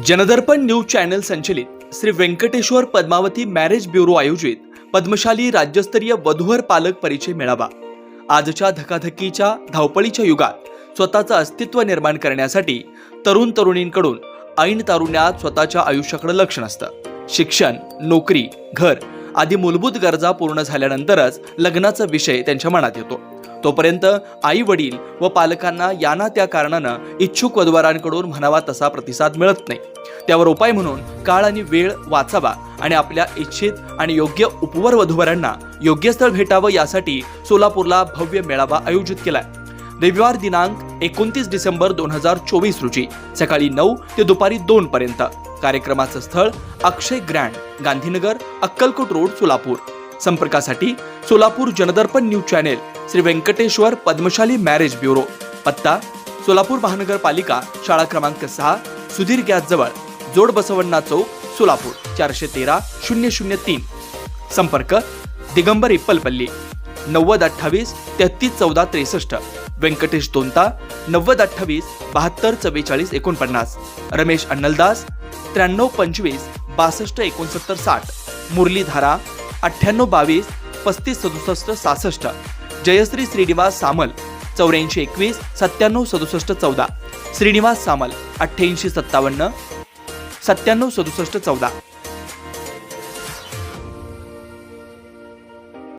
जनदर्पण news channel संचलित Shri Venkateshwara Padmavati marriage bureau आयोजित पद्मशाली राज्यस्तरीय वधूवर पालक परिचय मेळावा. आजच्या धकाधकीच्या धावपळीच्या युगात स्वतःचं अस्तित्व निर्माण करण्यासाठी तरुण तरुणींकडून ऐन तारुण्यात स्वतःच्या आयुष्याकडे लक्ष नसतं. शिक्षण नोकरी घर आधी मूलभूत गरजा पूर्ण झाल्यानंतरच लग्नाचा विषय त्यांच्या मनात येतो. तोपर्यंत आई वडील व पालकांना याना त्या कारणानं इच्छुक वधवारांकडून म्हणावा तसा प्रतिसाद मिळत नाही. त्यावर उपाय म्हणून काळ आणि वेळ वाचावा आणि आपल्या इच्छित आणि योग्य उपवर वधूवरांना योग्य स्थळ भेटावं यासाठी सोलापूरला भव्य मेळावा आयोजित केलाय. रविवार दिनांक एकोणतीस डिसेंबर दोन हजार चोवीस रोजी सकाळी नऊ ते दुपारी दोन पर्यंत. कार्यक्रमाचं स्थळ अक्षय ग्रँड गांधीनगर अक्कलकोट रोड सोलापूर. संपर्कासाठी Solapur Jandarpan news channel Shri Venkateshwar Padmashali marriage bureau. पत्ता सोलापूर महानगरपालिका शाळा क्रमांक सहा सुधीर गॅस जवळ जोड बसवण्णा चौक सोलापूर चारशे तेरा शून्य शून्य तीन. संपर्क दिगंबर इप्पलपल्ली नव्वद अठ्ठावीस तेहतीस चौदा त्रेसष्ट. व्यंकटेश दोंता नव्वद अठ्ठावीस बहात्तर चव्वेचाळीस एकोणपन्नास. रमेश अन्नलदास त्र्याण्णव पंचवीस बासष्ट एकोणसत्तर साठ. मुरलीधारा अठ्ठ्याण्णव बावीस पस्तीस सदुसष्ट सहासष्ट जयश्री श्रीनिवास सामल चौऱ्याऐंशी एकवीस सत्त्याण्णव सदुसष्ट चौदा. श्रीनिवास सामल अठ्ठ्याऐंशी सत्तावन्न सत्त्याण्णव सदुसष्ट चौदा.